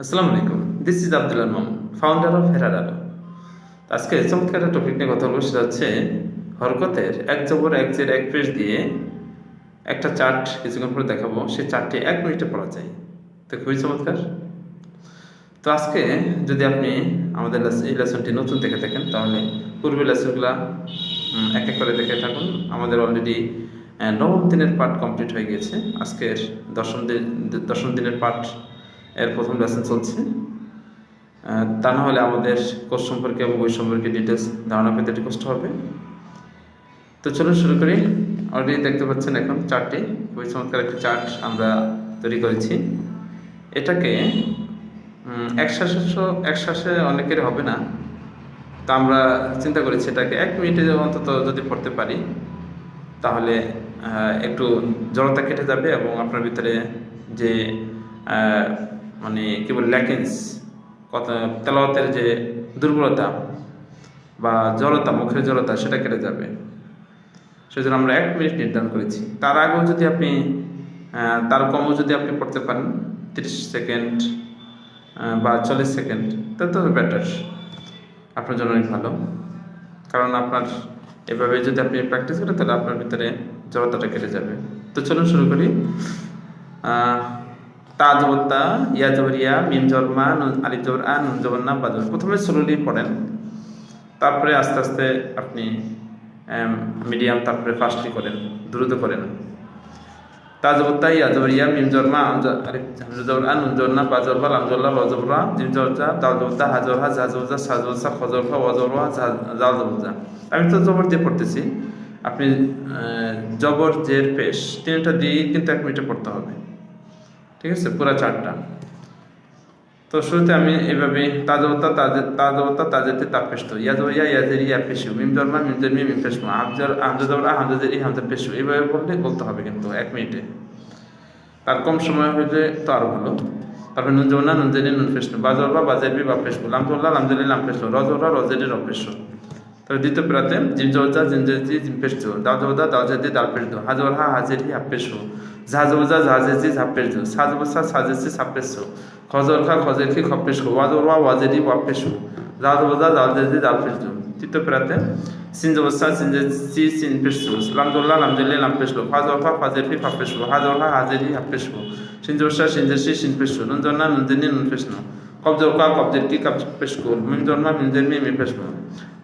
আসসালামু আলাইকুম। This is Abdul Alam founder of হেরার আলো আজকে চমৎকার একটা টপিক নিয়ে কথা বলব, সেটা হচ্ছে হরকতের এক জবর, এক জের, এক পেশ দিয়ে একটা চার্ট কিছুক্ষণ পরে দেখাবো। সেই চার্টটি এক মিনিটে পড়া যায়। তো খুবই চমৎকার। তো আজকে যদি আপনি আমাদের এই লেসনটি নতুন দেখে থাকেন, তাহলে পূর্বের লেসনগুলো এক এক করে দেখে থাকুন। আমাদের অলরেডি নবম দিনের পাঠ কমপ্লিট হয়ে গিয়েছে। আজকের দশম দিন, দশম দিনের পাঠ এর প্রথম লেসন চলছে। তা না হলে আমাদের কোর্স সম্পর্কে এবং বই সম্পর্কে ডিটেলস ধারণা পেতে একটু কষ্ট হবে। তো চলুন শুরু করি। অলরেডি দেখতে পাচ্ছেন এখন চার্টটি খুবই চমৎকার একটা চার্ট আমরা তৈরি করেছি। এটাকে এক শ্বাসে এক অনেকের হবে না। তা আমরা চিন্তা করেছি এটাকে এক মিনিটে অন্তত যদি পড়তে পারি, তাহলে একটু জড়তা কেটে যাবে এবং আপনার ভিতরে যে মানে কি বলে ল্যাকেন্স কত তেলাওয়াতের যে দুর্বলতা বা জড়তা, মুখের জড়তা, সেটা কেটে যাবে। সেজন্য আমরা এক মিনিট নির্ধারণ করেছি। তার আগেও যদি আপনি তার কমও যদি আপনি পড়তে পারেন, তিরিশ সেকেন্ড বা চল্লিশ সেকেন্ড তাহলে তো বেটার আপনার জন্য অনেক ভালো। কারণ আপনার এভাবে যদি আপনি প্র্যাকটিস করেন, তাহলে আপনার ভিতরে জড়তাটা কেটে যাবে। তো চলুন শুরু করি। তা ইয়া জবরমা নুন আলিফ জবর আ নুন জবর প্রথমে স্লোলি পড়েন। তারপরে আস্তে আস্তে আপনি মিডিয়াম, তারপরে ফাস্টলি করেন, দ্রুত করেন। তা জবরতা ইয়া জবরিয়া মিম জবরমা আমজা- আলিফ জবর আ নুন জবর না বা জবর বা লাম জবর ল জবরা জিম দাল হা জবর হা জা জবরজা সা জবরজা খ জবর জবর জা- জবরজা আমি তো জবর দিয়ে পড়তেছি। আপনি জবর, জের, পেশ, তিনটা দিয়েই কিন্তু এক মিনিটে পড়তে হবে। ঠিক আছে? পুরো চারটা। তো শুরুতে আমি এইভাবে তাজবতা তাজে তাজবতা তাজেতে তাপেষ্ট ইয়াজয়া ইয়াজের ইয়া পেশু মিম জন্মা, মিম জন্মি, মিম পেশু হামজার হামজাদরা হামজাদের ই হামজা পেশু এইভাবে বললে বলতে হবে কিন্তু এক মিনিটে। তার কম সময় হলে তো আরও ভালো। তারপরে নুন জমনা নুন জেনি নুন পেশু বাজরবা বাজেরবি বা পেশু লামজল্লা লামজেলি লাম পেশু রজরা রজেরি র পেশু তারপরে দ্বিতীয় প্রাতে জিম জলজা জিম জেজি জিম পেশু দাও জবদা দাও জেদি দাল পেশু হাজর হা হাজেরি হা পেশু ঝাজবজা ঝাজেজি ঝাপেশু সাজবসা সাজেসি সাপেশু খজর খা খজের খি খপেশু ওয়াজর ওয়া ওয়াজেরি ওয়াপেশু জাজবজা জালজেজি জালপেশু তৃতীয় প্রাতে সিনজবসা সিনজেজি সিন পেশু লামজল্লা লামজেলি লাম পেশু ফাজর ফা ফাজের ফি ফাপেশু হাজর হা হাজেরি হাপেশু সিনজবসা সিনজেসি সিন পেশু নুনজন্না নুনজেনি নুন পেশু কবজর কা কবজের কি কব পেশকু মিম জন্মা মিম জন্মি মিম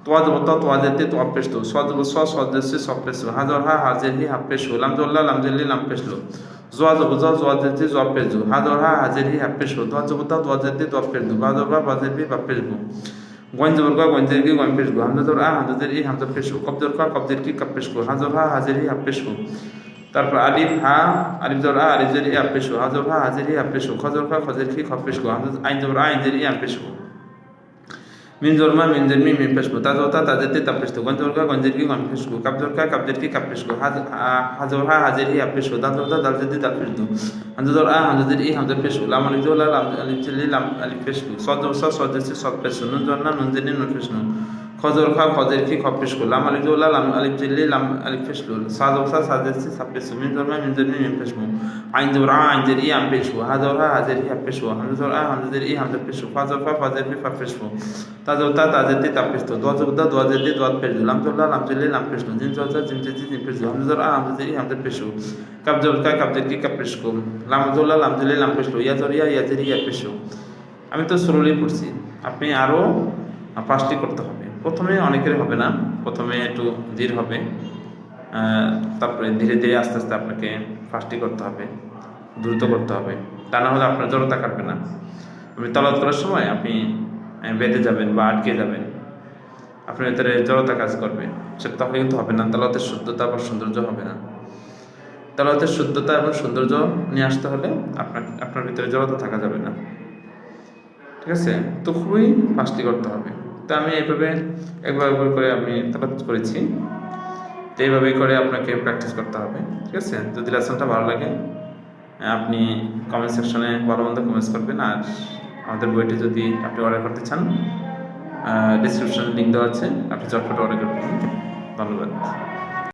পেশু তোয়াজ বতা তোয়াজেতে তোয়া পেশতু সজ বসা সজেসি সব পেশু হাজর হা হাজেরি হাপেশু লামজল্লা লামজেলি লাম পেশু জোয়া জবজা জোয়া জেতি জোয়া পেজু হাজর হা হাজেরি হাপেশু দোয়া জবতা দোয়া জেতি দোয়া পেজু বাজর বা বাজেবি বা পেজবু গঞ্জ বর্গা গঞ্জের কি গঞ্জ পেশবু হামজা জোর আ হামজাদের ই হামজা পেশু কবজর কা কবজের কি কব পেশকু হাজর হা হাজেরি হাপেশু তারপর আলিফ হা আলিফ জোর আ আলিফ জের ই হাপেশু হাজর হা হাজেরি হাপেশু খজর কা খজের কি খপেশকু হামজা আইন জোর আইন জের ই হাপেশু zorma min zermi min peshku ta zorta ta zete ta peshku gon zorga gon zergi gon peshku kap zorka kap zerki kap peshku ha ha zorha ha zeri ha peshku da zorta dal zeti dal peshku han zor a han zeri i han zor peshku lam alif zola lam alif zeli lam alif peshku sod zorsa sod zeti sod peshku nun zorna nun zeri nun peshku খজর খা, খজের কি খপেশ কো লাম আলিফ জোলা লাম আলিফ জিল্লি, লাম আলিফ পেশ কো সা জবসা সা JC সা পেশ মিন জরমা মিন জরমি মিন কো আইন জোর আ, আইন জের ই, আম পেশ হা। জোর হা হাজের ই হা পেশ হামজা জোর হামজা জের ই হামজা পেশ ফা জোর ফা ফা জের ফি ফা পেশ তা জোর তা তা জের তি তা পেশ দোয়া জোর দা দোয়া জের দি দোয়া পেশ লাম জোলা লাম জিল্লি, লাম পেশ জিন জোর জা জিন জের জি জিন পেশ হামজা জোর হামজা জের ই হামজা পেশ কো কাপ জোর কা, কাপ জের কি কাপ পেশ লাম জোলা লাম জিল্লি, লাম পেশ ইয়া জোর ইয়া ইয়া জের ইয়া পেশ আমি তো স্লোলি পড়ছি। আপনি আরও পাঁচটি করতে হবে। প্রথমে অনেকের হবে না, প্রথমে একটু ধীর হবে তারপরে ধীরে ধীরে আস্তে আস্তে আপনাকে ফাস্টি করতে হবে, দ্রুত করতে হবে। তা না হলে আপনার জড়তা কাটবে না। আপনি তলাত করার সময় আপনি বেঁধে যাবেন বা আটকে যাবেন। আপনার ভিতরে জড়তা কাজ করবে। সেটা তাহলে কিন্তু হবে না, তালাতের শুদ্ধতা বা সৌন্দর্য হবে না। তালাতের শুদ্ধতা এবং সৌন্দর্য নিয়ে আসতে হলে আপনার আপনার ভিতরে জড়তা থাকা যাবে না। ঠিক আছে? তো খুবই ফাস্টি করতে হবে। তো আমি এইভাবে একবার একবার করে আমি তালাত করেছি। তো এইভাবেই করে আপনাকে প্র্যাকটিস করতে হবে, ঠিক আছে? যদি লেসনটা ভালো লাগে, আপনি কমেন্ট সেকশনে ভালো মন্দ কমেন্টস করবেন। আর আমাদের বইটি যদি আপনি অর্ডার করতে চান ডিসক্রিপশনে লিঙ্ক দেওয়া আছে। আপনি চটপট অর্ডার করবেন। ধন্যবাদ।